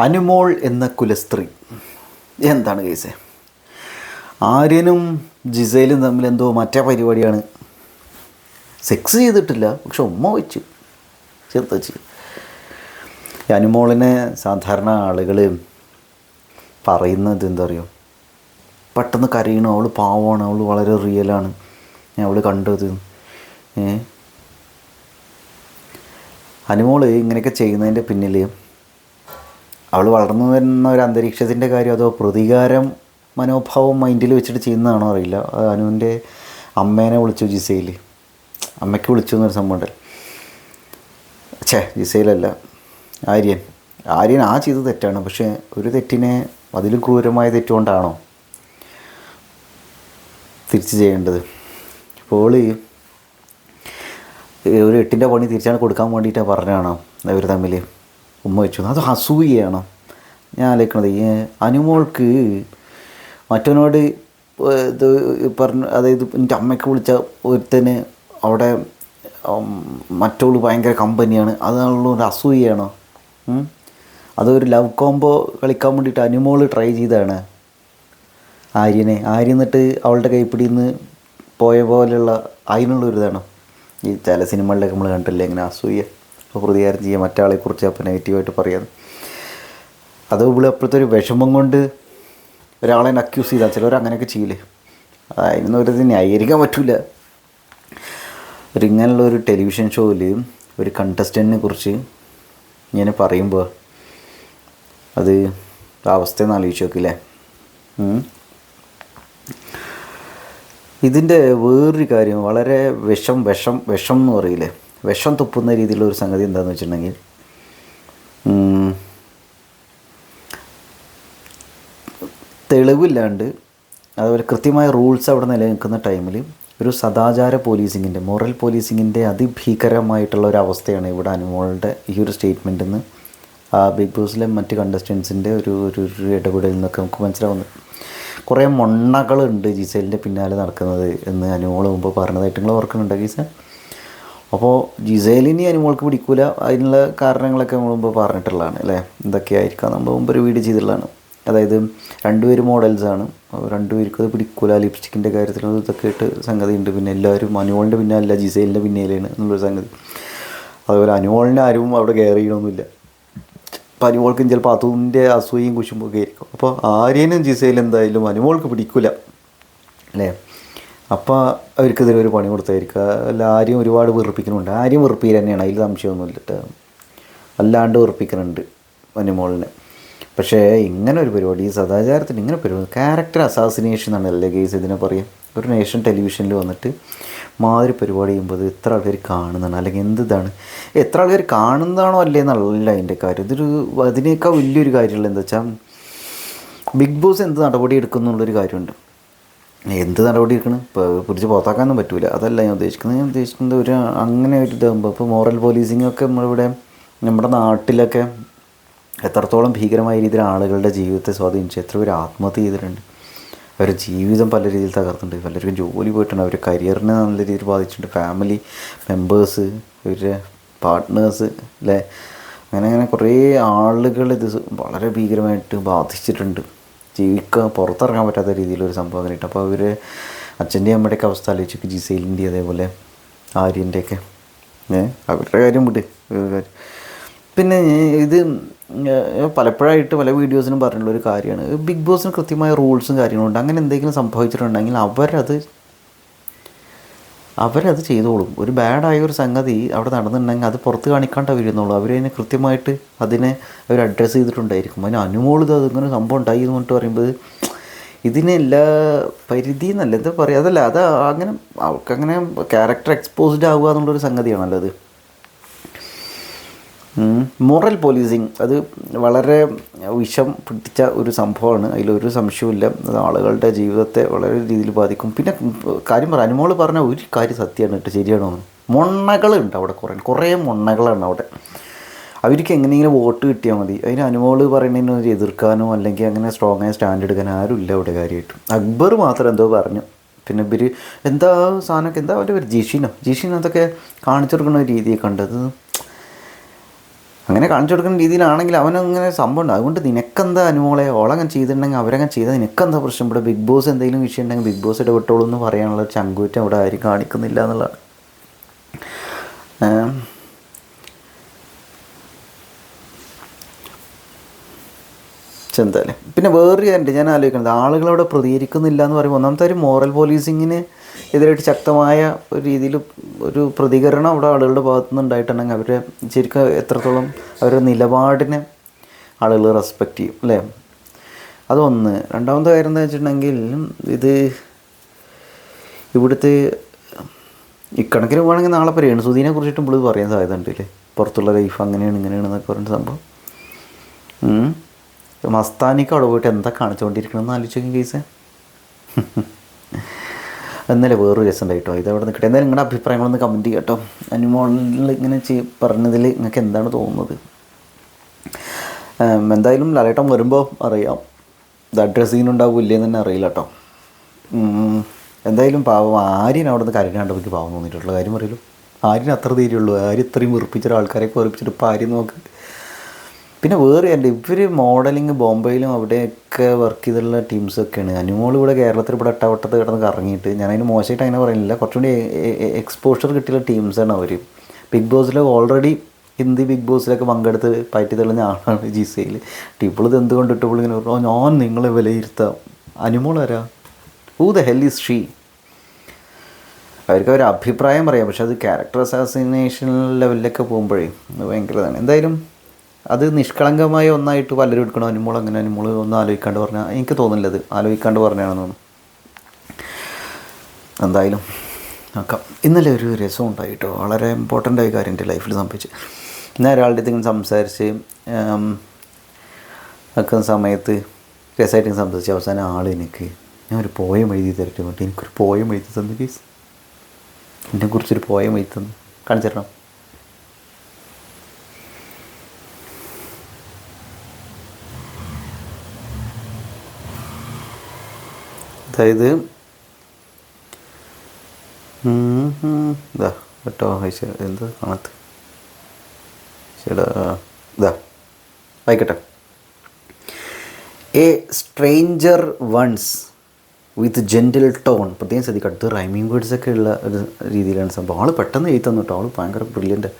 അനുമോൾ എന്ന കുലസ്ത്രീ. എന്താണ് കേസ് ആര്യനും ജിസയിലും തമ്മിൽ എന്തോ മറ്റേ പരിപാടിയാണ്. സെക്സ് ചെയ്തിട്ടില്ല പക്ഷെ ഉമ്മ വെച്ചു. ചെറുത്തച്ച്. ഈ അനുമോളിനെ സാധാരണ ആളുകൾ പറയുന്നത് എന്താ പറയുക പെട്ടെന്ന് കരയണം. അവൾ പാവമാണ്. അവൾ വളരെ റിയലാണ് അവൾ കണ്ടത്. അനുമോൾ ഇങ്ങനെയൊക്കെ ചെയ്യുന്നതിന്റെ പിന്നിൽ അവൾ വളർന്നു വരുന്ന ഒരു അന്തരീക്ഷത്തിന്റെ കാര്യം അതോ പ്രതികാരം മനോഭാവം മൈൻഡിൽ വെച്ചിട്ട് ചെയ്യുന്നതാണോ അറിയില്ല. അനുവിന്റെ അമ്മേനെ വിളിച്ചു ജിസയിൽ അമ്മയ്ക്ക് വിളിച്ചു എന്നൊരു സംഭവം ഉണ്ട് ഛേ ജിസയിലല്ല ആര്യൻ. ആര്യൻ ആ ചെയ്ത് തെറ്റാണ്. പക്ഷേ ഒരു തെറ്റിനെ അതിലും ക്രൂരമായ തെറ്റുകൊണ്ടാണോ തിരിച്ച് ചെയ്യേണ്ടത്? അപ്പോൾ ഒരു എട്ടിന്റെ പണി തിരിച്ചാണ് കൊടുക്കാൻ വേണ്ടിയിട്ടാണ് പറഞ്ഞാണോ അവർ തമ്മിൽ ഉമ്മ വെച്ചു. അത് അസൂയയാണോ ഞാൻ ആലോചിക്കണത് അനുമോൾക്ക് മറ്റവനോട് ഇത് പറഞ്ഞ അതായത് എന്റെ അമ്മയ്ക്ക് വിളിച്ച ഒരുത്തന് അവിടെ മറ്റോൾ ഭയങ്കര കമ്പനിയാണ്. അതിനുള്ള ഒരു അസൂയയാണോ? അതൊരു ലവ് കോംബോ കളിക്കാൻ വേണ്ടിയിട്ട് അനുമോൾ ട്രൈ ചെയ്തതാണ്. ആര്യനെ. ആര്യ എന്നിട്ട് അവളുടെ കൈപ്പിടിയിൽ നിന്ന് പോയ പോലെയുള്ള അതിനുള്ള ഒരു ഇതാണ്. ഈ ചില സിനിമകളിലൊക്കെ നമ്മൾ കണ്ടില്ലേ ഇങ്ങനെ അസൂയ അപ്പോൾ പ്രതികാരം ചെയ്യുക മറ്റാളെ കുറിച്ച് അപ്പോൾ നെഗറ്റീവായിട്ട് പറയാം. അത് ഇവിടെ അപ്പോഴത്തെ ഒരു വിഷമം കൊണ്ട് ഒരാളെ അക്യൂസ് ചെയ്താൽ ചിലവർ അങ്ങനെയൊക്കെ ചെയ്യില്ലേ? അതിനൊന്നും ഒരു ന്യായീകരിക്കാൻ പറ്റില്ല ഒരു ഇങ്ങനെയുള്ള ഒരു ടെലിവിഷൻ ഷോയിൽ ഒരു കണ്ടസ്റ്റന്റിനെ കുറിച്ച് ഇങ്ങനെ പറയുമ്പോൾ അത് അവസ്ഥ ഒന്ന് ആലോചിച്ച് നോക്കില്ലേ. ഇതിന്റെ വേറൊരു കാര്യം വളരെ വിഷം വിഷം വിഷം എന്ന് പറയില്ലേ? വിഷം തുപ്പുന്ന രീതിയിലുള്ള ഒരു സംഗതി എന്താണെന്ന് വെച്ചിട്ടുണ്ടെങ്കിൽ തെളിവില്ലാണ്ട് അതുപോലെ കൃത്യമായ റൂൾസ് അവിടെ നിലനിൽക്കുന്ന ടൈമിൽ ഒരു സദാചാര പോലീസിങ്ങിന്റെ മോറൽ പോലീസിങ്ങിന്റെ അതിഭീകരമായിട്ടുള്ള ഒരു അവസ്ഥയാണ് ഇവിടെ അനുമോളുടെ ഈ ഒരു സ്റ്റേറ്റ്മെന്റിൽ നിന്ന് ആ ബിഗ് ബോസിലെ മറ്റ് കണ്ടസ്റ്റൻസിന്റെ ഒരു ഒരു ഇടപെടലിൽ നിന്നൊക്കെ നമുക്ക് മനസ്സിലാവുന്നത് കുറേ മൊണ്ണകളുണ്ട് ജിസേലിന്റെ പിന്നാലെ നടക്കുന്നത് എന്ന് അനുമോൾ മുമ്പ് പറഞ്ഞതായിട്ട് നിങ്ങൾ ഓർക്കുന്നുണ്ടോ ഗീസ? അപ്പോൾ ജിസേലിനി അനിമോൾക്ക് പിടിക്കൂല. അതിനുള്ള കാരണങ്ങളൊക്കെ നമ്മൾ മുമ്പ് പറഞ്ഞിട്ടുള്ളതാണ് അല്ലേ? എന്തൊക്കെയായിരിക്കാം? നമ്മൾ മുമ്പ് ഒരു വീഡിയോ ചെയ്തിട്ടുള്ളതാണ്. അതായത് രണ്ടുപേരും മോഡൽസാണ് രണ്ടുപേർക്കും അത് പിടിക്കൂല. ലിപ്സ്റ്റിക്കിന്റെ കാര്യത്തിലും ഇതൊക്കെ ആയിട്ട് സംഗതി ഉണ്ട് പിന്നെ എല്ലാവരും അനുമോളിന്റെ പിന്നാലല്ല ജിസേലിന്റെ പിന്നാലെയാണ് എന്നുള്ളൊരു സംഗതി. അതുപോലെ അനുമോളിനെ ആരും അവിടെ കെയർ ചെയ്യണമൊന്നുമില്ല. അപ്പോൾ അനുമോൾക്കും ചിലപ്പോൾ അതുവിന്റെ അസൂയയും കുശുമ്പൊക്കെ ആയിരിക്കും. അപ്പോൾ ആര്യനും ജിസയിലും എന്തായാലും അനുമോൾക്ക് പിടിക്കില്ല അല്ലേ? അപ്പോൾ അവർക്കെതിരെ ഒരു പണി കൊടുത്തായിരിക്കുക അല്ല ആരെയും ഒരുപാട് വെറുപ്പിക്കുന്നുണ്ട്. ആരെയും വെറുപ്പിക്കൽ തന്നെയാണ്. അതിൽ സംശയമൊന്നുമില്ല അല്ലാണ്ട് വെറുപ്പിക്കുന്നുണ്ട് അനുമോളിനെ പക്ഷേ ഇങ്ങനെ ഒരു പരിപാടി ഈ സദാചാരത്തിന് ഇങ്ങനെ പരിപാടി ക്യാരക്ടർ അസാസിനേഷൻ എന്നാണ് അല്ലേ കേസ് ഇതിനെ പറയും. ഒരു നേഷൻ ടെലിവിഷനിൽ വന്നിട്ട് മാതിരി പരിപാടി ചെയ്യുമ്പോൾ എത്ര ആൾക്കാർ കാണുന്നതാണ്? അല്ലെങ്കിൽ എന്ത് ഇതാണ് എത്ര ആൾക്കാർ കാണുന്നതാണോ അല്ലേ എന്നല്ല അതിന്റെ കാര്യം. ഇതൊരു അതിനേക്കാൾ വലിയൊരു കാര്യമുള്ള എന്താ വെച്ചാൽ ബിഗ് ബോസ് എന്ത് നടപടി എടുക്കുന്നുള്ളൊരു കാര്യമുണ്ട്. എന്ത് നടപടി എടുക്കണം ഇപ്പോൾ പിടിച്ച് പുറത്താക്കാനൊന്നും പറ്റൂല. അതല്ല ഞാൻ ഉദ്ദേശിക്കുന്നത്. ഞാൻ ഉദ്ദേശിക്കുന്നത് ഒരു അങ്ങനെ ഒരു ഇതാകുമ്പോൾ ഇപ്പോൾ മോറൽ പോലീസിംഗ് ഒക്കെ നമ്മളിവിടെ നമ്മുടെ നാട്ടിലൊക്കെ എത്രത്തോളം ഭീകരമായ രീതിയിൽ ആളുകളുടെ ജീവിതത്തെ സ്വാധീനിച്ചു എത്ര പേര് ആത്മഹത്യ ചെയ്തിട്ടുണ്ട്. അവരുടെ ജീവിതം പല രീതിയിൽ തകർത്തിട്ടുണ്ട്. പലർക്കും ജോലി പോയിട്ടുണ്ട്. അവരുടെ കരിയറിനെ നല്ല രീതിയിൽ ബാധിച്ചിട്ടുണ്ട്. ഫാമിലി മെമ്പേഴ്സ് അവരുടെ പാർട്ട്നേഴ്സ് അല്ലേ അങ്ങനെ അങ്ങനെ കുറേ ആളുകൾ ഇത് വളരെ ഭീകരമായിട്ട് ബാധിച്ചിട്ടുണ്ട്. ജീവിക്കാൻ പുറത്തിറങ്ങാൻ പറ്റാത്ത രീതിയിലൊരു സംഭവം അങ്ങനെയിട്ട് അപ്പോൾ അവർ അച്ഛന്റെയും അമ്മയുടെയൊക്കെ അവസ്ഥ ആലോചിച്ചു ജിസൈലിന്റെ അതേപോലെ ആര്യന്റെയൊക്കെ. ഏഹ് അവരുടെ കാര്യം വിട്. കാര്യം. പിന്നെ ഇത് പലപ്പോഴായിട്ട് പല വീഡിയോസിനും പറഞ്ഞിട്ടുള്ള ഒരു കാര്യമാണ്. ബിഗ് ബോസിന് കൃത്യമായ റൂൾസും കാര്യങ്ങളുണ്ട് അങ്ങനെ എന്തെങ്കിലും സംഭവിച്ചിട്ടുണ്ടെങ്കിൽ അവരത് അവരത് ചെയ്തോളും. ഒരു ബാഡായ ഒരു സംഗതി അവിടെ നടന്നിട്ടുണ്ടെങ്കിൽ അത് പുറത്ത് കാണിക്കാണ്ട് വരുന്നുള്ളൂ അവരതിനെ കൃത്യമായിട്ട് അതിനെ അവർ അഡ്രസ്സ് ചെയ്തിട്ടുണ്ടായിരിക്കും. അതിന് അനുമോളിത് അതിങ്ങനെ സംഭവം ഉണ്ടായി എന്ന് പറഞ്ഞിട്ട് പറയുമ്പോൾ ഇതിനെല്ലാ പരിധി എന്നല്ല. എന്താ പറയുക അതല്ല അത് അങ്ങനെ അവൾക്കങ്ങനെ ക്യാരക്ടർ എക്സ്പോസ്ഡ് ആവുക എന്നുള്ളൊരു സംഗതിയാണല്ലോ അത്. മോറൽ പോലീസിങ് അത് വളരെ വിഷം പിടിച്ച ഒരു സംഭവമാണ്. അതിലൊരു സംശയമില്ല അത് ആളുകളുടെ ജീവിതത്തെ വളരെ രീതിയിൽ ബാധിക്കും. പിന്നെ കാര്യം പറ അനുമോൾ പറഞ്ഞ ഒരു കാര്യം സത്യമാണ് കേട്ടോ ശരിയാണോ മൊണ്ണകളുണ്ട് അവിടെ കുറേ കുറേ മൊണ്ണകളാണ് അവിടെ. അവർക്ക് എങ്ങനെയെങ്കിലും വോട്ട് കിട്ടിയാൽ മതി. അതിന് അനുമോൾ പറയുന്നതിന് ഒരു എതിർക്കാനോ അല്ലെങ്കിൽ അങ്ങനെ സ്ട്രോങ് ആയി സ്റ്റാൻഡ് എടുക്കാനോ ആരുമില്ല അവിടെ കാര്യമായിട്ട്. അക്ബർ മാത്രം എന്തോ പറഞ്ഞു. പിന്നെ ഇവർ എന്താ സാധനമൊക്കെ എന്താ അവന്റെ ഒരു ജിഷിനോ? ജിഷിനോ അതൊക്കെ കാണിച്ചു കൊടുക്കുന്ന രീതിയൊക്കെ ഉണ്ട് അത് അങ്ങനെ കാണിച്ചു കൊടുക്കുന്ന രീതിയിലാണെങ്കിൽ അവനങ്ങനെ സംഭവം ഉണ്ട്. അതുകൊണ്ട് നിനക്കെന്താ അനുമോളെ? ഓളങ്ങനെ ചെയ്തിട്ടുണ്ടെങ്കിൽ അവരങ്ങനെ ചെയ്താൽ നിനക്കെന്താ പ്രശ്നം? ഇവിടെ ബിഗ് ബോസ് എന്തെങ്കിലും വിഷയം ഉണ്ടെങ്കിൽ ബിഗ് ബോസ് ഇടപെട്ടോളൂ എന്ന് പറയാനുള്ള ചങ്കൂറ്റം അവിടെ ആരും കാണിക്കുന്നില്ല എന്നുള്ളതാണ്. എന്തായാലും. പിന്നെ വേറൊരു കാര്യമുണ്ട് ഞാൻ ആലോചിക്കുന്നത് ആളുകളവിടെ പ്രതികരിക്കുന്നില്ല എന്ന് പറയുമ്പോൾ ഒന്നാമത്തെ ഒരു മോറൽ പോലീസിങ്ങിന് എതിരായിട്ട് ശക്തമായ ഒരു രീതിയിൽ ഒരു പ്രതികരണം അവിടെ ആളുകളുടെ ഭാഗത്തു നിന്ന് ഉണ്ടായിട്ടുണ്ടെങ്കിൽ അവരെ ശരിക്കും എത്രത്തോളം അവരുടെ നിലപാടിനെ ആളുകൾ റെസ്പെക്റ്റ് ചെയ്യും അല്ലേ? അതൊന്ന്. രണ്ടാമത്തെ കാര്യം എന്താ വെച്ചിട്ടുണ്ടെങ്കിൽ ഇത് ഇവിടുത്തെ ഇക്കണക്കിന് പോകണമെങ്കിൽ നാളെ ഇപ്പോൾ രേണുസുദീനെ കുറിച്ചിട്ട് ഇവിടെ പറയാൻ സാധ്യത ഉണ്ട് അല്ലേ? പുറത്തുള്ള ലൈഫ് അങ്ങനെയാണ് ഇങ്ങനെയാണ് എന്നൊക്കെ പറയുന്ന സംഭവം. മസ്താനിക്ക് അവിടെ പോയിട്ട് എന്താ കാണിച്ചുകൊണ്ടിരിക്കണമെന്ന് ആലോചിക്കും കേസ് എന്നല്ലേ വേറൊരു രസം ഉണ്ടായിട്ടോ ഇത് അവിടെ നിൽക്കട്ടെ എന്തായാലും നിങ്ങളുടെ അഭിപ്രായങ്ങളൊന്ന് കമന്റ് ചെയ്യാം കേട്ടോ. അനുമോളിൽ ഇങ്ങനെ ചെയ് പറഞ്ഞതിൽ നിങ്ങൾക്ക് എന്താണ് തോന്നുന്നത്? എന്തായാലും ലാലേട്ടൻ വരുമ്പോൾ അറിയാം. ഇത് അഡ്രസ് ഉണ്ടാവും ഇല്ലേ തന്നെ അറിയില്ല കേട്ടോ. എന്തായാലും പാവം ആര്യൻ അവിടെ നിന്ന് കരഞ്ഞ കണ്ടപ്പോൾ പാവം തോന്നിയിട്ടുള്ള കാര്യം അറിയല്ലോ ആര്യൻ അത്ര ധൈര്യമുള്ളൂ. ആര് ഇത്രയും വെറുപ്പിച്ചൊരു ആൾക്കാരെ വെറുപ്പിച്ചിട്ട് ഇപ്പോൾ ആര്യം നോക്ക്. പിന്നെ വേറെ ഉണ്ട്. ഇവർ മോഡലിംഗ് ബോംബെയിലും അവിടെയൊക്കെ വർക്ക് ചെയ്തിട്ടുള്ള ടീംസൊക്കെയാണ് അനുമോൾ ഇവിടെ കേരളത്തിൽ ഇവിടെ അട്ടവട്ടത്ത് കിടന്ന് കറങ്ങിയിട്ട് ഞാനതിന് മോശമായിട്ട് അങ്ങനെ പറയുന്നില്ല. കുറച്ചുകൂടി എക്സ്പോഷർ കിട്ടിയുള്ള ടീംസാണ് അവർ ബിഗ് ബോസിൽ ഓൾറെഡി ഹിന്ദി ബിഗ് ബോസിലൊക്കെ പങ്കെടുത്ത് പറ്റി തെളിഞ്ഞ ആളാണ് ജി സിയിൽ ടിപ്പിളിത് എന്തുകൊണ്ട് ഇട്ടപ്പോൾ ഇങ്ങനെ പറഞ്ഞു ഞാൻ നിങ്ങളെ വിലയിരുത്താം. അനുമോൾ ആരാ? Who the hell is she അവർക്ക് അവർ അഭിപ്രായം പറയാം. പക്ഷെ അത് ക്യാരക്ടർ അസാസിനേഷൻ ലെവലിലൊക്കെ പോകുമ്പോഴേ ഭയങ്കരതാണ് എന്തായാലും അത് നിഷ്കളങ്കമായ ഒന്നായിട്ട് പലരും എടുക്കണം അനുമോൾ അങ്ങനെ അനുമോൾ ഒന്ന് ആലോചിക്കാണ്ട് പറഞ്ഞാൽ എനിക്ക് തോന്നുന്നില്ല അത് ആലോചിക്കാണ്ട് പറഞ്ഞാണെന്ന് തോന്നുന്നു. എന്തായാലും നോക്കാം. ഇന്നലെ ഒരു രസം ഉണ്ടായിട്ടോ വളരെ ഇമ്പോർട്ടന്റ് ആയ കാര്യം എന്റെ ലൈഫിൽ സംഭവിച്ചു. ഞാൻ ഒരാളുടെ അടുത്ത് സംസാരിച്ച് നിൽക്കുന്ന സമയത്ത് രസമായിട്ട് സംസാരിച്ച് അവസാനം ആൾ എനിക്ക് ഞാൻ ഒരു പോയം എഴുതി തരട്ടെ? എനിക്കൊരു പോയം എഴുതി തന്നു കേസ് എന്നെക്കുറിച്ചൊരു പോയം എഴുതി തന്നു. കാണിച്ചു തരണം? അതായത് ഇതാ കേട്ടോ എന്താ കാണത്ത്? ചേടാ ഇതാ വായിക്കട്ടെ a stranger once with gentle tone പ്രത്യേകം ശ്രദ്ധിക്കുക അടുത്ത് റൈമിങ് വേർഡ്സ് ഒക്കെ ഉള്ള ഒരു രീതിയിലാണ് സംഭവം. ആൾ പെട്ടെന്ന് എഴുതി തന്നു കേട്ടോ. ആൾ ഭയങ്കര brilliant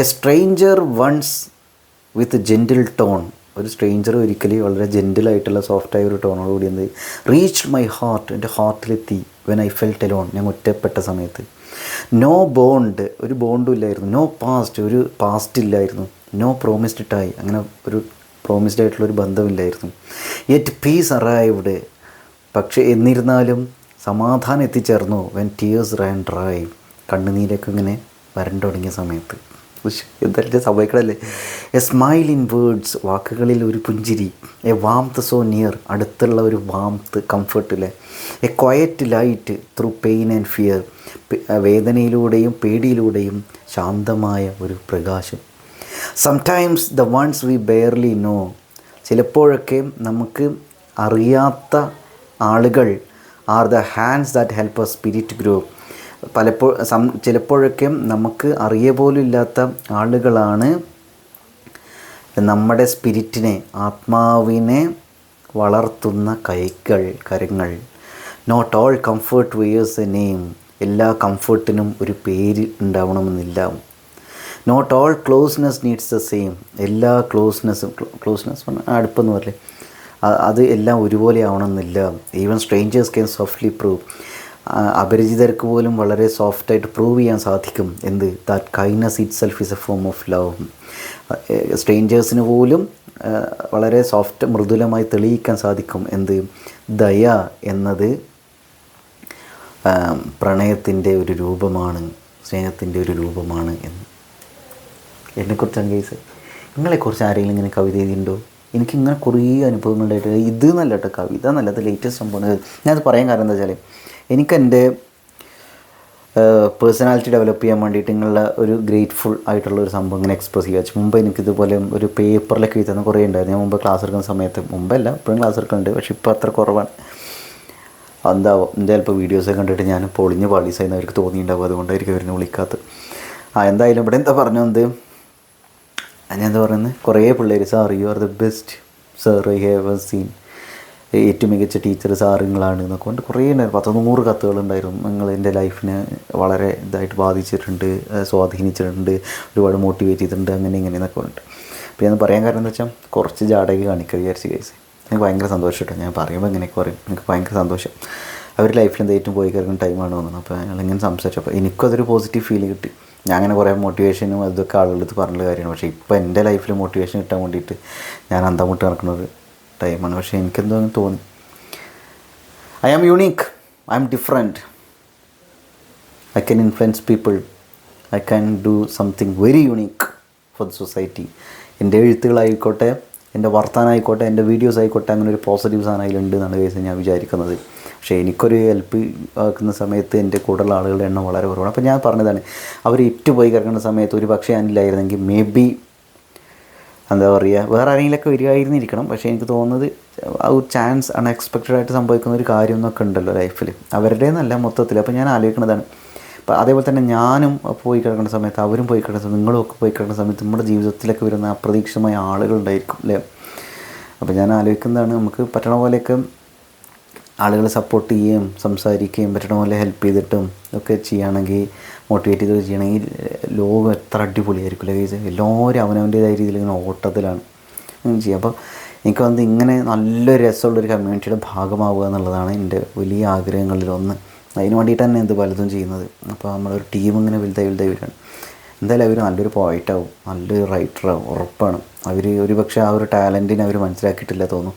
a stranger once with gentle tone ഒരു സ്ട്രേഞ്ചർ ഒരിക്കലും വളരെ ജെന്റിലായിട്ടുള്ള സോഫ്റ്റായ ഒരു ടോണോട് കൂടി എന്ത് റീച്ച് മൈ ഹാർട്ട് എന്റെ ഹാർട്ടിലെത്തി വെൻ ഐ ഫെൽറ്റ് എലോൺ ഞാൻ ഒറ്റപ്പെട്ട സമയത്ത്. നോ ബോണ്ട് ഒരു ബോണ്ടും ഇല്ലായിരുന്നു. നോ പാസ്റ്റ് ഒരു പാസ്റ്റ് ഇല്ലായിരുന്നു. നോ പ്രോമിസ്ഡ് ടൈ അങ്ങനെ ഒരു പ്രോമിസ്ഡ് ആയിട്ടുള്ള ഒരു ബന്ധമില്ലായിരുന്നു. എറ്റ് പീസ് അറൈവ്ഡ് പക്ഷേ എന്നിരുന്നാലും സമാധാനം എത്തിച്ചേർന്നു. വെൻ ടീയേഴ്സ് റാൻ ഡ്രൈ കണ്ണുനീരൊക്കെ ഇങ്ങനെ വരണ്ടു തുടങ്ങിയ സമയത്ത്. എന്തായാലും സംഭവിക്കണല്ലേ എ സ്മൈൽ ഇൻ വേർഡ്സ് വാക്കുകളിൽ ഒരു പുഞ്ചിരി. എ വാംത്ത് സോ നിയർ അടുത്തുള്ള ഒരു warmth കംഫർട്ടിലെ a quiet light through pain and fear വേദനയിലൂടെയും പേടിയിലൂടെയും ശാന്തമായ ഒരു പ്രകാശം. Sometimes the ones we barely know ചിലപ്പോഴൊക്കെ നമുക്ക് അറിയാത്ത ആളുകൾ are the hands that help a spirit grow പലപ്പോൾ some ചിലപ്പോഴൊക്കെ നമുക്ക് അറിയ പോലും ഇല്ലാത്ത ആളുകളാണ് നമ്മുടെ സ്പിരിറ്റിനെ ആത്മാവിനെ വളർത്തുന്ന കൈകൾ കരങ്ങൾ. Not all comfort wears a name എല്ലാ കംഫർട്ടിനും ഒരു പേര് ഉണ്ടാവണമെന്നില്ല. Not all closeness needs the same എല്ലാ ക്ലോസ്നെസ്സും ക്ലോസ്നെസ് അടുപ്പെന്ന് പറയില്ലേ അ- അത് എല്ലാം ഒരുപോലെ ആവണമെന്നില്ല. Even strangers can softly prove അപരിചിതർക്ക് പോലും വളരെ സോഫ്റ്റായിട്ട് പ്രൂവ് ചെയ്യാൻ സാധിക്കും എന്ത്? That kindness itself is a form of love സ്ട്രേഞ്ചേഴ്സിന് പോലും വളരെ സോഫ്റ്റ് മൃദുലമായി തെളിയിക്കാൻ സാധിക്കും എന്ത്? ദയ എന്നത് പ്രണയത്തിന്റെ ഒരു രൂപമാണ് സ്നേഹത്തിന്റെ ഒരു രൂപമാണ് എന്ന്. എന്നെക്കുറിച്ചാണ് കേസ് നിങ്ങളെക്കുറിച്ച് ആരെങ്കിലും ഇങ്ങനെ കവിത എഴുതിയിട്ടുണ്ടോ? എനിക്ക് ഇങ്ങനെ കുറേ അനുഭവങ്ങളുണ്ടായിട്ട് ഇത് എന്നല്ല കേട്ടോ കവിത എന്നല്ല ലേറ്റസ്റ്റ് സംഭവം. ഞാനത് പറയാൻ കാരണം എന്താ വെച്ചാൽ എനിക്കെന്റെ പേഴ്സണാലിറ്റി ഡെവലപ്പ് ചെയ്യാൻ വേണ്ടിയിട്ട് നിങ്ങളുടെ ഒരു ഗ്രേറ്റ്ഫുൾ ആയിട്ടുള്ള ഒരു സംഭവം ഇങ്ങനെ എക്സ്പ്രസ് ചെയ്യുക മുമ്പ് എനിക്കിതുപോലെ ഒരു പേപ്പറിലൊക്കെ എഴുതുന്ന കുറേ ഉണ്ടായിരുന്നു. ഞാൻ മുമ്പ് ക്ലാസ് എടുക്കുന്ന സമയത്ത് മുമ്പല്ല ഇപ്പോഴും ക്ലാസ് എടുക്കുന്നുണ്ട് പക്ഷേ ഇപ്പോൾ അത്ര കുറവാണ്. എന്താവും? എന്തായാലും ചിലപ്പോൾ വീഡിയോസൊക്കെ കണ്ടിട്ട് ഞാൻ പൊളിഞ്ഞ് പാളീസായിരുന്നു അവർക്ക് തോന്നിയിട്ടുണ്ടാവും. അതുകൊണ്ടായിരിക്കും അവരിനെ വിളിക്കാത്തത്. ആ എന്തായാലും ഇവിടെ എന്താ പറഞ്ഞു എന്താ പറയുന്നത്? കുറേ പിള്ളേർ sir you are the best sir I have seen ഏറ്റവും മികച്ച ടീച്ചർ സാറുങ്ങളാണ് എന്നൊക്കെ കൊണ്ട് കുറേ ഉണ്ടായിരുന്നു. പത്ത് നൂറ് കത്തുകളുണ്ടായിരുന്നു. നിങ്ങൾ എന്റെ ലൈഫിനെ വളരെ ഇതായിട്ട് ബാധിച്ചിട്ടുണ്ട് സ്വാധീനിച്ചിട്ടുണ്ട് ഒരുപാട് മോട്ടിവേറ്റ് ചെയ്തിട്ടുണ്ട് അങ്ങനെ ഇങ്ങനെ എന്നൊക്കെ ഉണ്ട് അപ്പോൾ ഞാൻ പറയാൻ കാരണം എന്താ വെച്ചാൽ കുറച്ച് ജാടകി കാണിക്കുക വിചാരിച്ച് കേസ് എനിക്ക് ഭയങ്കര സന്തോഷം കേട്ടോ. ഞാൻ പറയുമ്പോൾ ഇങ്ങനെയൊക്കെ പറയും. എനിക്ക് ഭയങ്കര സന്തോഷം. അവർ ലൈഫിൽ എന്താ ഏറ്റവും പോയി കിടക്കുന്ന ടൈമാണ് തോന്നുന്നത് അപ്പോൾ ഞങ്ങൾ ഇങ്ങനെ സംസാരിച്ചപ്പോൾ എനിക്കും അതൊരു പോസിറ്റീവ് ഫീൽ കിട്ടി. ഞാൻ അങ്ങനെ കുറേ മോട്ടിവേഷനും അതൊക്കെ ആളുകളുടെ അടുത്ത് പറഞ്ഞ കാര്യമാണ്. പക്ഷേ ഇപ്പോൾ എന്റെ ലൈഫിൽ മോട്ടിവേഷൻ കിട്ടാൻ വേണ്ടിയിട്ട് ഞാൻ അന്തമുട്ട് ഒരു ടൈമാണ് പക്ഷേ എനിക്കെന്തോ തോന്നി. I am unique I am different I can influence people I can do something very unique for the society എന്റെ എഴുത്തുകളായിക്കോട്ടെ എന്റെ വർത്താനായിക്കോട്ടെ എന്റെ വീഡിയോസ് ആയിക്കോട്ടെ അങ്ങനെ ഒരു പോസിറ്റീവ് സാധനം അതിലുണ്ട് എന്നാണ് കേസ് ഞാൻ വിചാരിക്കുന്നത്. പക്ഷേ എനിക്കൊരു ഹെൽപ്പ് ആക്കുന്ന സമയത്ത് എന്റെ കൂടെയുള്ള ആളുകളുടെ എണ്ണം വളരെ കുറവാണ്. അപ്പോൾ ഞാൻ പറഞ്ഞതാണ് അവർ ഇറ്റ് പോയി കിടക്കുന്ന സമയത്ത് ഒരു പക്ഷേ ഞാനില്ലായിരുന്നെങ്കിൽ മേ ബി എന്താ പറയുക വേറെ ആരെങ്കിലുമൊക്കെ വരികയായിരുന്നിരിക്കണം പക്ഷേ എനിക്ക് തോന്നുന്നത് ആ ഒരു ചാൻസ് അൺഎക്സ്പെക്റ്റഡ് ആയിട്ട് സംഭവിക്കുന്ന ഒരു കാര്യം എന്നൊക്കെ ഉണ്ടല്ലോ ലൈഫിൽ അവരുടെ നല്ല മൊത്തത്തിൽ. അപ്പോൾ ഞാൻ ആലോചിക്കുന്നതാണ് അപ്പോൾ അതേപോലെ തന്നെ ഞാനും പോയി കിടക്കുന്ന സമയത്ത് അവരും പോയി കിടക്കുന്ന സമയത്ത് നിങ്ങളും ഒക്കെ പോയി കിടക്കുന്ന സമയത്ത് നമ്മുടെ ജീവിതത്തിലൊക്കെ വരുന്ന അപ്രതീക്ഷിതമായ ആളുകളുണ്ടായിരിക്കും അല്ലേ? അപ്പോൾ ഞാൻ ആലോചിക്കുന്നതാണ് നമുക്ക് പറ്റണ പോലെയൊക്കെ ആളുകളെ സപ്പോർട്ട് ചെയ്യുകയും സംസാരിക്കുകയും പറ്റണ പോലെ ഹെൽപ്പ് ചെയ്തിട്ടും ഒക്കെ ചെയ്യുകയാണെങ്കിൽ മോട്ടിവേറ്റ് ചെയ്ത് ചെയ്യണമെങ്കിൽ ലോകം എത്ര അടിപൊളിയായിരിക്കും അല്ലെങ്കിൽ എല്ലാവരും അവനവന്റേതായ രീതിയിൽ ഇങ്ങനെ ഓട്ടത്തിലാണ്. ചെയ്യുക അപ്പോൾ എനിക്ക് വന്ന് ഇങ്ങനെ നല്ലൊരു രസമുള്ളൊരു കമ്മ്യൂണിറ്റിയുടെ ഭാഗമാവുക എന്നുള്ളതാണ് എന്റെ വലിയ ആഗ്രഹങ്ങളിലൊന്ന്. അതിന് വേണ്ടിയിട്ട് തന്നെ എന്ത് പലതും ചെയ്യുന്നത്. അപ്പോൾ നമ്മളൊരു ടീം ഇങ്ങനെ വലുതായി വലുതായി വരികയാണ്. എന്തായാലും അവർ നല്ലൊരു പോയിറ്റാവും നല്ലൊരു റൈറ്ററാവും ഉറപ്പാണ്. അവർ ഒരു പക്ഷേ ആ ഒരു ടാലന്റിനെ അവർ മനസ്സിലാക്കിയിട്ടില്ല തോന്നും.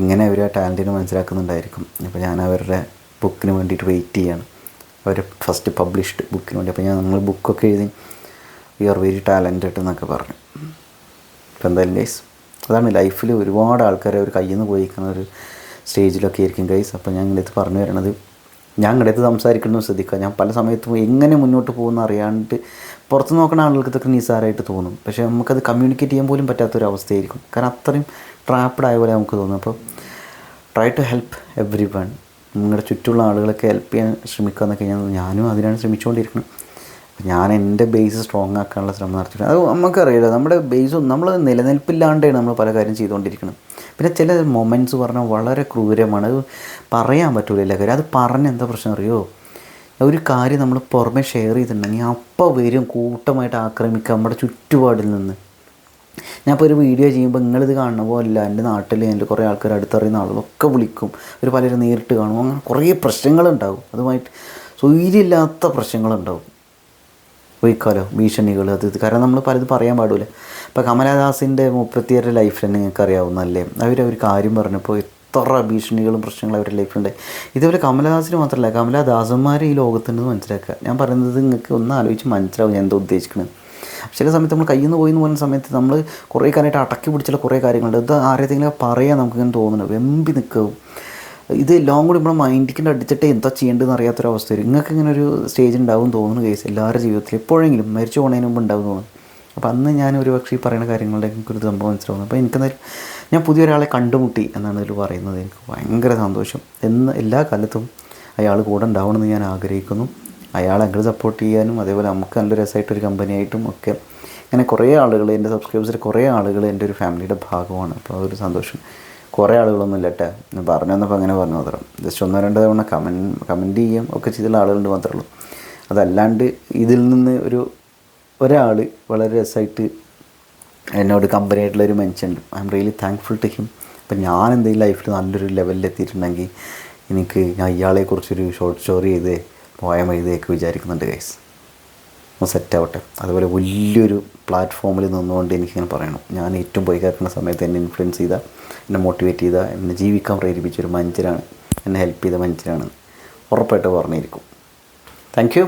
ഇങ്ങനെ അവർ ആ ടാലന്റിനെ മനസ്സിലാക്കുന്നുണ്ടായിരിക്കും. അപ്പോൾ ഞാൻ അവരുടെ ബുക്കിന് വേണ്ടിയിട്ട് വെയിറ്റ് ചെയ്യാണ്. അവർ ഫസ്റ്റ് പബ്ലിഷ്ഡ് ബുക്കിന് വേണ്ടി. അപ്പോൾ ഞാൻ നമ്മൾ ബുക്കൊക്കെ എഴുതി യു ആർ വെരി ടാലന്റഡ് എന്നൊക്കെ പറഞ്ഞു. അപ്പോൾ എന്തായാലും ഗൈസ് അതാണ് ലൈഫിൽ ഒരുപാട് ആൾക്കാരെ അവർ കയ്യിൽ നിന്ന് പോയിരിക്കുന്ന ഒരു സ്റ്റേജിലൊക്കെ ആയിരിക്കും ഗൈസ് അപ്പോൾ ഞാൻ ഇങ്ങോട്ട് പറഞ്ഞു വരണത് ഞാൻ ഇങ്ങോട്ട് സംസാരിക്കണമെന്ന് ശ്രദ്ധിക്കുക. ഞാൻ പല സമയത്തും എങ്ങനെ മുന്നോട്ട് പോകുന്ന അറിയാണ്ട് പുറത്ത് നോക്കുന്ന ആളുകൾക്ക് ഇതൊക്കെ നിസ്സാരമായിട്ട് തോന്നും. പക്ഷേ നമുക്കത് കമ്മ്യൂണിക്കേറ്റ് ചെയ്യാൻ പോലും പറ്റാത്തൊരു അവസ്ഥയായിരിക്കും കാരണം അത്രയും ട്രാപ്ഡ് ആയ പോലെ നമുക്ക് തോന്നും. അപ്പോൾ try to help everyone നിങ്ങളുടെ ചുറ്റുമുള്ള ആളുകളൊക്കെ ഹെൽപ്പ് ചെയ്യാൻ ശ്രമിക്കുക എന്നൊക്കെ ഞാൻ ഞാനും അതിനാണ് ശ്രമിച്ചുകൊണ്ടിരിക്കുന്നത്. ഞാൻ എന്റെ ബേസ് സ്ട്രോങ് ആക്കാനുള്ള ശ്രമം നടത്തിയിട്ടുണ്ട്. അത് നമുക്കറിയില്ല. നമ്മുടെ ബേസ് നമ്മൾ നിലനിൽപ്പില്ലാണ്ടാണ് നമ്മൾ പല കാര്യം ചെയ്തുകൊണ്ടിരിക്കുന്നത്. പിന്നെ ചില മൊമെന്റ്സ് പറഞ്ഞാൽ വളരെ ക്രൂരമാണ്. അത് പറയാൻ പറ്റൂല എല്ലാ കാര്യം അത് പറഞ്ഞ എന്താ പ്രശ്നം അറിയോ? ഒരു കാര്യം നമ്മൾ പുറമെ ഷെയർ ചെയ്തിട്ടുണ്ടെങ്കിൽ അപ്പോൾ വരും കൂട്ടമായിട്ട് ആക്രമിക്കുക നമ്മുടെ ചുറ്റുപാടിൽ നിന്ന്. ഞാൻ ഇപ്പോൾ ഒരു വീഡിയോ ചെയ്യുമ്പോൾ നിങ്ങളിത് കാണുന്ന പോലല്ല. എന്റെ നാട്ടിൽ എന്റെ കുറേ ആൾക്കാർ അടുത്തറിയുന്ന ആളുകളൊക്കെ വിളിക്കും. ഒരു പലരും നേരിട്ട് കാണും. അങ്ങനെ കുറേ പ്രശ്നങ്ങളുണ്ടാവും അതുമായിട്ട് സൂര്യമില്ലാത്ത പ്രശ്നങ്ങളുണ്ടാവും പോയിക്കാലോ ഭീഷണികൾ അത് ഇത്. കാരണം നമ്മൾ പലതും പറയാൻ പാടില്ല ഇപ്പോൾ കമലാദാസിന്റെ മുപ്പത്തിയേഴ് ലൈഫിൽ തന്നെ നിങ്ങൾക്ക് അറിയാവുന്നല്ലേ അവർ ഒരു കാര്യം പറഞ്ഞപ്പോൾ എത്ര ഭീഷണികളും പ്രശ്നങ്ങളും അവരുടെ ലൈഫിലുണ്ടായി. ഇതുപോലെ കമലദാസിന് മാത്രമല്ല കമലാദാസന്മാരെ ഈ ലോകത്തുണ്ടെന്ന് മനസ്സിലാക്കുക. ഞാൻ പറയുന്നത് നിങ്ങൾക്ക് ഒന്ന് ആലോചിച്ച് മനസ്സിലാവും ഞാൻ എന്താ ഉദ്ദേശിക്കുന്നത് ചില സമയത്ത് നമ്മൾ കയ്യിൽ നിന്ന് പോയി എന്ന് പറയുന്ന സമയത്ത് നമ്മൾ കുറേ കാലമായിട്ട് അടക്കി പിടിച്ചുള്ള കുറേ കാര്യങ്ങളുണ്ട്. ഇത് ആരെങ്കിലും പറയാൻ നമുക്കിങ്ങനെ തോന്നുന്നു വെമ്പി നിൽക്കും. ഇത് എല്ലാം കൂടി നമ്മുടെ മൈൻഡിക്കിന്റെ അടിച്ചിട്ട് എന്താ ചെയ്യേണ്ടതെന്ന് അറിയാത്തൊരവസ്ഥ വരും നിങ്ങൾക്ക് ഇങ്ങനെ ഒരു സ്റ്റേജ് ഉണ്ടാവും തോന്നുന്നു കേസ് എല്ലാവരുടെ ജീവിതത്തിൽ എപ്പോഴെങ്കിലും മരിച്ചു പോകുന്നതിന് മുമ്പ് ഉണ്ടാവും തോന്നുന്നു. അപ്പോൾ അന്ന് ഞാൻ ഒരു പക്ഷേ ഈ പറയുന്ന കാര്യങ്ങളുടെ എനിക്കൊരു സംഭവം മനസ്സിലാവുന്നു. അപ്പോൾ എനിക്കെന്തായാലും ഞാൻ പുതിയൊരാളെ കണ്ടുമുട്ടി എന്നാണ് ഇതിൽ പറയുന്നത്. എനിക്ക് ഭയങ്കര സന്തോഷം. എന്ന് എല്ലാ കാലത്തും അയാൾ കൂടെ ഉണ്ടാവണമെന്ന് ഞാൻ ആഗ്രഹിക്കുന്നു. അയാൾ എങ്ങനെ സപ്പോർട്ട് ചെയ്യാനും അതേപോലെ നമുക്ക് നല്ല രസമായിട്ടൊരു കമ്പനിയായിട്ടും ഒക്കെ ഇങ്ങനെ കുറേ ആളുകൾ എന്റെ സബ്സ്ക്രൈബേഴ്സിൽ കുറേ ആളുകൾ എന്റെ ഒരു ഫാമിലിയുടെ ഭാഗമാണ്. അപ്പോൾ അതൊരു സന്തോഷം. കുറേ ആളുകളൊന്നും ഇല്ലട്ടെ ഞാൻ പറഞ്ഞു വന്നപ്പോൾ അങ്ങനെ പറഞ്ഞു മാത്രം. ജസ്റ്റ് ഒന്നോ രണ്ടോ തവണ കമന്റ് കമന്റ് ചെയ്യും. ഒക്കെ ചെയ്തുള്ള ആളുകളുണ്ട് മാത്രമേ ഉള്ളൂ. അതല്ലാണ്ട് ഇതിൽ നിന്ന് ഒരു ഒരാൾ വളരെ രസമായിട്ട് എന്നോട് കമ്പനി ഒരു മനുഷ്യനുണ്ട് I am really thankful to him അപ്പം ഞാൻ എന്തെങ്കിലും ലൈഫിൽ നല്ലൊരു ലെവലിൽ എത്തിയിട്ടുണ്ടെങ്കിൽ എനിക്ക് ഞാൻ ഇയാളെക്കുറിച്ചൊരു ഷോർട്ട് സ്റ്റോറി ചെയ്ത് പോയം എഴുതിയൊക്കെ വിചാരിക്കുന്നുണ്ട് ഗൈസ് സെറ്റാവട്ടെ അതുപോലെ വലിയൊരു പ്ലാറ്റ്ഫോമിൽ നിന്നുകൊണ്ട് എനിക്കിങ്ങനെ പറയണം. ഞാൻ ഏറ്റവും പോയി കേൾക്കുന്ന സമയത്ത് എന്നെ ഇൻഫ്ലുവൻസ് ചെയ്ത എന്നെ മോട്ടിവേറ്റ് ചെയ്ത എന്നെ ജീവിക്കാൻ പ്രേരിപ്പിച്ച ഒരു മനുഷ്യരാണ്. എന്നെ ഹെൽപ്പ് ചെയ്ത മനുഷ്യരാണ് ഉറപ്പായിട്ട് പറഞ്ഞിരിക്കും. Thank you